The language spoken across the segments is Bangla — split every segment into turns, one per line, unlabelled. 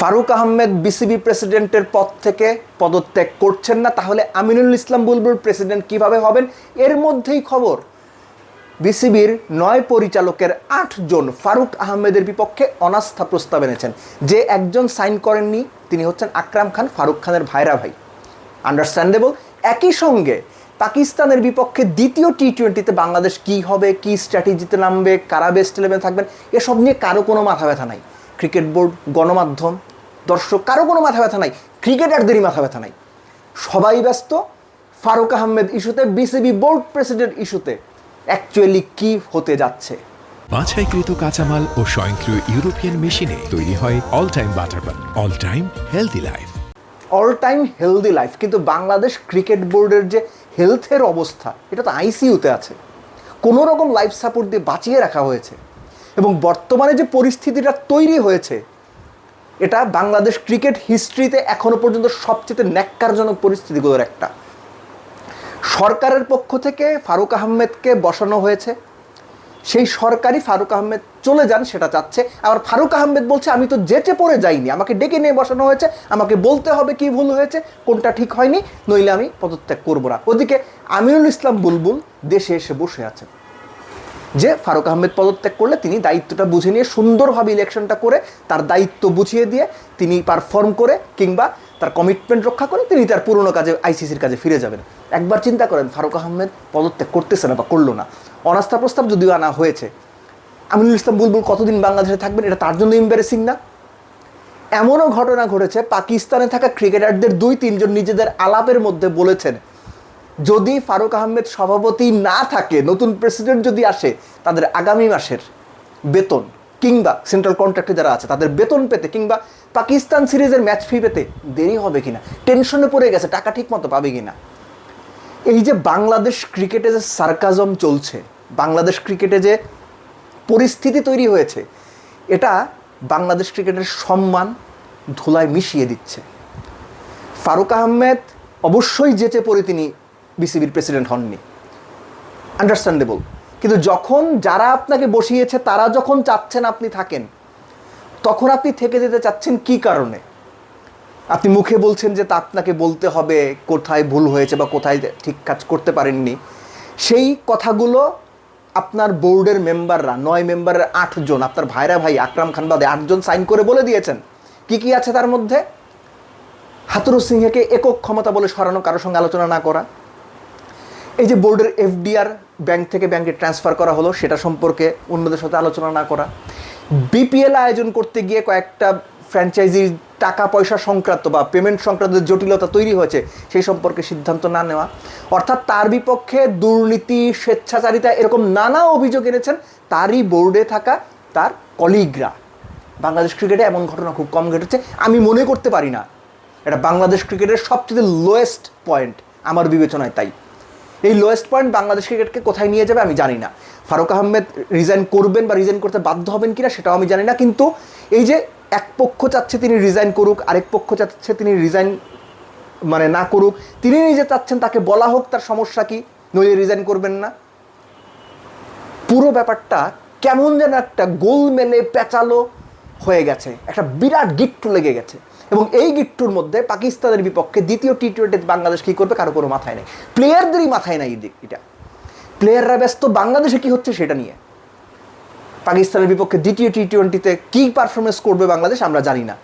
ফারুক আহমেদ বিসিবি প্রেসিডেন্টের পদ থেকে পদত্যাগ করছেন না, তাহলে আমিনুল ইসলাম বুলবুল প্রেসিডেন্ট কীভাবে হবেন? এর মধ্যেই খবর। বিসিবির নয় পরিচালকের আটজন ফারুক আহমেদের বিপক্ষে অনাস্থা প্রস্তাব এনেছেন। যে একজন সাইন করেননি, তিনি হচ্ছেন আকরাম খান, ফারুক খানের ভাইরা ভাই। আন্ডারস্ট্যান্ডেবল। একই সঙ্গে পাকিস্তানের বিপক্ষে দ্বিতীয় টি টোয়েন্টিতে বাংলাদেশ কী হবে, কী স্ট্র্যাটেজিতে নামবে, কারা বেস্ট ইলেভেন থাকবেন, এসব নিয়ে কারও কোনো মাথা ব্যথা নাই। ক্রিকেট বোর্ড গণমাধ্যম দর্শক কারও কোনো মাথা ব্যথা নাই। ক্রিকেটারদেরই মাথা ব্যথা নাই। সবাই ব্যস্ত। ফারুক আহমেদ ইস্যুতে বিসিবি বোর্ড প্রেসিডেন্ট ইস্যুতে। অ্যাকচুয়ালি কি হতে যাচ্ছে?
বাছাইকৃত কাঁচামাল ও স্বয়ংক্রিয় ইউরোপিয়ান মেশিনে তৈরি হয় all time butter bun all time healthy life
all time healthy life কিন্তু বাংলাদেশ ক্রিকেট বোর্ডের যে হেলথের অবস্থা এটা তো আইসিইউতে আছে। কোনো রকম লাইফ সাপোর্ট দিয়ে বাঁচিয়ে রাখা হয়েছে। এবং বর্তমানে যে পরিস্থিতিটা তৈরি হয়েছে, এটা বাংলাদেশ ক্রিকেট হিস্ট্রিতে এখনও পর্যন্ত সবচেয়ে ন্যাক্কারজনক পরিস্থিতিগুলোর একটা। সরকারের পক্ষ থেকে ফারুক আহমেদকে বসানো হয়েছে। সেই সরকারি ফারুক আহমেদ চলে যান, সেটা চাচ্ছে। আবার ফারুক আহমেদ বলছে, আমি তো যেচে পড়ে যাইনি, আমাকে ডেকে নিয়ে বসানো হয়েছে, আমাকে বলতে হবে কি ভুল হয়েছে, কোনটা ঠিক হয়নি, নইলে আমি পদত্যাগ করব না। ওদিকে আমিনুল ইসলাম বুলবুল দেশে এসে বসে আছেন। যে ফারুক আহমেদ পদত্যাগ করলে তিনি দায়িত্বটা বুঝে নিয়ে সুন্দরভাবে ইলেকশনটা করে তার দায়িত্ব বুঝিয়ে দিয়ে তিনি পারফর্ম করে কিংবা তার কমিটমেন্ট রক্ষা করে তিনি তার পুরনো কাজে আইসিসির কাজে ফিরে যাবেন। একবার চিন্তা করেন, ফারুক আহমেদ পদত্যাগ করতেছে না বা করল না। অনাস্থা প্রস্তাব যদিও আনা হয়েছে, আমিনুল ইসলাম বুলবুল কতদিন বাংলাদেশে থাকবেন এটা তার জন্য ইম্বারেসিং না? এমনও ঘটনা ঘটেছে, পাকিস্তানে থাকা ক্রিকেটারদের দুই তিনজন নিজেদের আলাপের মধ্যে বলেছেন যদি ফারুক আহমেদ সভাপতি না থাকে, নতুন প্রেসিডেন্ট যদি আসে, তাদের আগামী মাসের বেতন কিংবা সেন্ট্রাল কন্ট্রাক্টে যারা আছে, তাদের বেতন পেতে কিংবা পাকিস্তান সিরিজের ম্যাচ ফি পেতে দেরি হবে কিনা? টেনশনে পড়ে গেছে, টাকা ঠিক মতো পাবে কিনা? এই যে বাংলাদেশ ক্রিকেটে যে সার্কাজম চলছে, বাংলাদেশ ক্রিকেটে যে পরিস্থিতি তৈরি হয়েছে, এটা বাংলাদেশ ক্রিকেটের সম্মান ধুলায় মিশিয়ে দিচ্ছে। ফারুক আহমেদ অবশ্যই যেচে পড়ে তিনি বিসিবির প্রেসিডেন্ট হননি। আন্ডারস্ট্যান্ডেবল কিন্তু যখন যারা আপনাকে বসিয়েছে, তারা যখন চাচ্ছেন আপনি থাকেন, তখন আপনি থেকে যেতে চাচ্ছেন কি কারণে? আপনি মুখে বলছেন যে তা আপনাকে বলতে হবে, কোথায় ভুল হয়েছে বা কোথায় ঠিক কাজ করতে পারেননি। সেই কথাগুলো আপনার বোর্ডের মেম্বাররা, নয় মেম্বারের আটজন আপনার ভাইরা ভাই আকরাম খান বাদে আটজন সাইন করে বলে দিয়েছেন। কি কি আছে তার মধ্যে? হাতুরু সিংহকে একক ক্ষমতা বলে সরানো কারোর সঙ্গে আলোচনা না করা। এই যে বোর্ডের এফডিআর ব্যাংক থেকে ব্যাংকে ট্রান্সফার করা হলো, সেটা সম্পর্কে অন্যদের সাথে আলোচনা না করা। বিপিএল আয়োজন করতে গিয়ে কয়েকটা ফ্র্যাঞ্চাইজির টাকা পয়সা সংক্রান্ত বা পেমেন্ট সংক্রান্ত জটিলতা তৈরি হয়েছে, সেই সম্পর্কে সিদ্ধান্ত না নেওয়া। অর্থাৎ তার বিপক্ষে দুর্নীতি, স্বেচ্ছাচারিতা এরকম নানা অভিযোগ এনেছেন তারই বোর্ডে থাকা তার কলিগরা। বাংলাদেশ ক্রিকেটে এমন ঘটনা খুব কম ঘটেছে, আমি মনে করতে পারি না। এটা বাংলাদেশ ক্রিকেটের সবচেয়ে লোয়েস্ট পয়েন্ট আমার বিবেচনায় তাই। এই লোয়েস্ট পয়েন্ট বাংলাদেশ ক্রিকেটকে কোথায় নিয়ে যাবে আমি জানি না। ফারুক আহমেদ রিজাইন করবেন বা রিজাইন করতে বাধ্য হবেন কিনা সেটাও আমি জানি না, কিন্তু এই যে এক পক্ষ চাচ্ছে তিনি রিজাইন করুক, আরেক পক্ষ চাচ্ছে তিনি রিজাইন মানে না করুক, তিনি নিজে চাচ্ছেন তাকে বলা হোক তার সমস্যা কি, নইলে রিজাইন করবেন না। পুরো ব্যাপারটা কেমন যেন একটা গোলমেলে পেঁচালো হয়ে গেছে, একটা বিরাট গিট্টু লেগে গেছে। এবং এই গিট্টুর মধ্যে পাকিস্তানের বিপক্ষে দ্বিতীয় টি টোয়েন্টিতে বাংলাদেশ কী করবে কারও কোনো মাথায় নেই। প্লেয়ারদেরই মাথায় নাই এটা। প্লেয়াররা ব্যস্ত, বাংলাদেশে কি হচ্ছে সেটা নিয়ে। পাকিস্তানের বিপক্ষে দ্বিতীয় টি টোয়েন্টিতে কী পারফরমেন্স করবে বাংলাদেশ আমরা জানি না।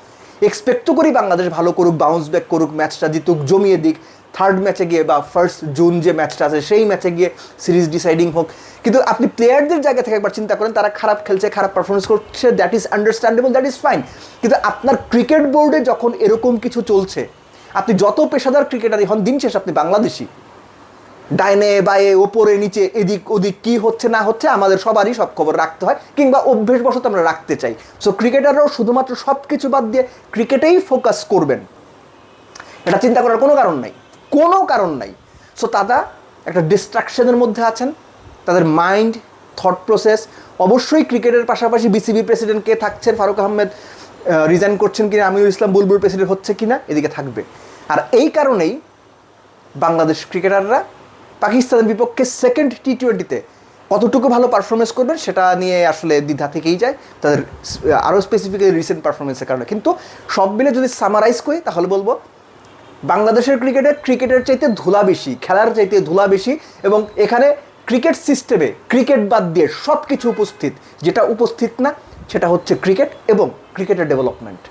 এক্সপেক্ট করি বাংলাদেশ ভালো করুক বাউন্স ব্যাক করুক ম্যাচটা জিতুক, জমিয়ে দিক। থার্ড ম্যাচে গিয়ে বা ফার্স্ট জুন যে ম্যাচটা আছে, সেই ম্যাচে গিয়ে সিরিজ ডিসাইডিং হোক। কিন্তু আপনি প্লেয়ারদের জায়গা থেকে একবার চিন্তা করেন, তারা খারাপ খেলছে, খারাপ পারফরমেন্স করছে that is understandable that is fine কিন্তু আপনার ক্রিকেট বোর্ডে যখন এরকম কিছু চলছে, আপনি যত পেশাদার ক্রিকেটারই হন, দিন শেষ আপনি বাংলাদেশি। ডাইনে, বায়ে, ওপরে, নিচে, এদিক, ওদিক, কি হচ্ছে, না হচ্ছে, আমাদের সবারই সব খবর রাখতে হয়, কিংবা অভ্যেসবশত আমরা রাখতে চাই। সো ক্রিকেটাররাও শুধুমাত্র সব কিছু বাদ দিয়ে ক্রিকেটেই ফোকাস করবেন। এটা চিন্তা করার কোনো কারণ নাই। কোনো কারণ নাই। সো তারা একটা ডিস্ট্রাকশনের মধ্যে আছেন। তাদের মাইন্ড থট প্রসেস অবশ্যই ক্রিকেটের পাশাপাশি বিসিবি প্রেসিডেন্ট কে থাকছেন? ফারুক আহমেদ রিজাইন করছেন কিনা? আমিরুল ইসলাম বুলবুল প্রেসিডেন্ট হচ্ছে কিনা? এদিকে থাকবে। আর এই কারণেই বাংলাদেশ ক্রিকেটাররা পাকিস্তানের বিপক্ষে সেকেন্ড টি টোয়েন্টিতে কতটুকু ভালো পারফরমেন্স করবেন সেটা নিয়ে আসলে দ্বিধা থেকেই যায়। তাদের আরও স্পেসিফিক্যালি রিসেন্ট পারফরমেন্সের কারণে। কিন্তু সব মিলে যদি সামারাইজ করি, তাহলে বলব বাংলাদেশের ক্রিকেটে ক্রিকেটের চাইতে ধুলা বেশি, খেলার চাইতে ধুলা বেশি এবং এখানে ক্রিকেট সিস্টেমে ক্রিকেট বাদ দিয়ে সব কিছু উপস্থিত। যেটা উপস্থিত না, সেটা হচ্ছে ক্রিকেট এবং ক্রিকেটের ডেভেলপমেন্ট।